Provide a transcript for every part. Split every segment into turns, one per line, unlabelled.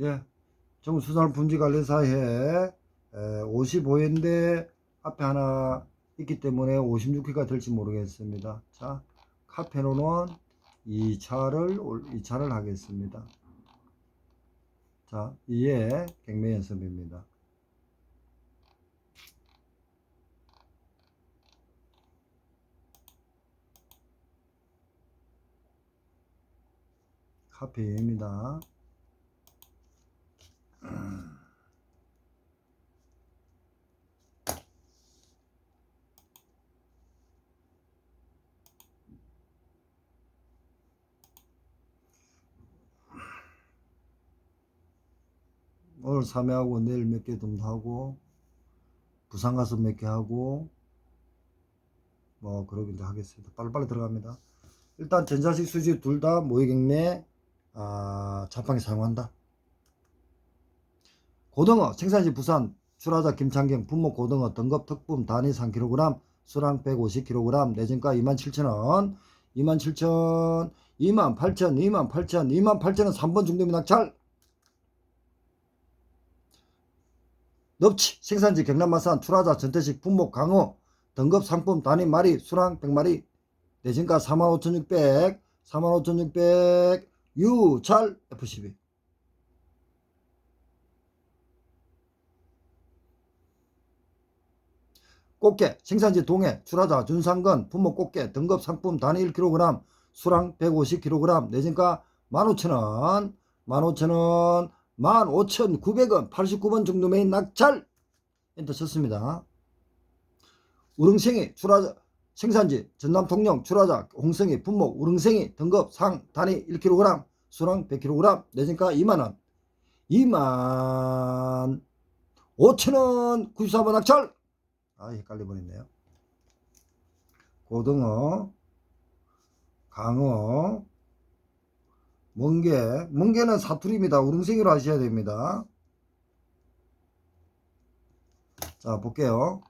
예. 정수산품질관리사에 55회인데 앞에 하나 있기 때문에 56회가 될지 모르겠습니다. 자, 카페로는 2차를, 2차를 하겠습니다. 자, 이에 갱매 연습입니다. 카페입니다. 오늘 3회 하고 내일 몇개좀 하고 부산 가서 몇 개 하고 뭐 그러긴 하겠습니다. 빨리빨리 들어갑니다. 일단 전자식 수지 둘 다 모의경매 아, 자판기 사용한다. 고등어 생산지 부산 출하자 김창경 분목 고등어 등급 특품 단위 3kg 수량 150kg 내진가 27,000원 27,000 28,000 28,000 28,000원 3번 중도미 낙찰 넙치 생산지 경남마산 출하자 전태식 분목 강어 등급 상품 단위 마리 수량 100마리 내진가 45,600 45,600 유찰 F12 꽃게 생산지 동해 출하자 준상건 분목 꽃게 등급 상품 단위 1kg 수량 150kg 내진가 15,000원 15,000원 15,900원 89번 정도 메인 낙찰! 엔터 쳤습니다. 우릉생이 출하자 생산지 전남 통영 출하자 홍성이 분목 우릉생이 등급 상 단위 1kg 수량 100kg 내진가 2만원. 2만 5천원 94번 낙찰! 아 헷갈려 버렸네요. 고등어 강어 멍게. 멍게는 사투리입니다. 우릉생이로 하셔야 됩니다. 자 볼게요.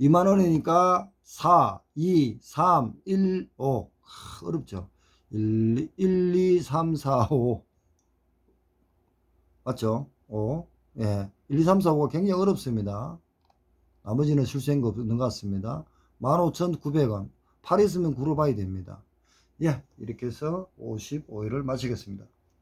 2만원이니까 4, 2, 3, 1, 5 하, 어렵죠. 1, 1, 2, 3, 4, 5 맞죠? 5 예, 1, 2, 3, 4, 5가 굉장히 어렵습니다. 나머지는 실수한 거 없는 것 같습니다. 15,900원. 8 있으면 구로 봐야 됩니다 예, 이렇게 해서 55회를 마치겠습니다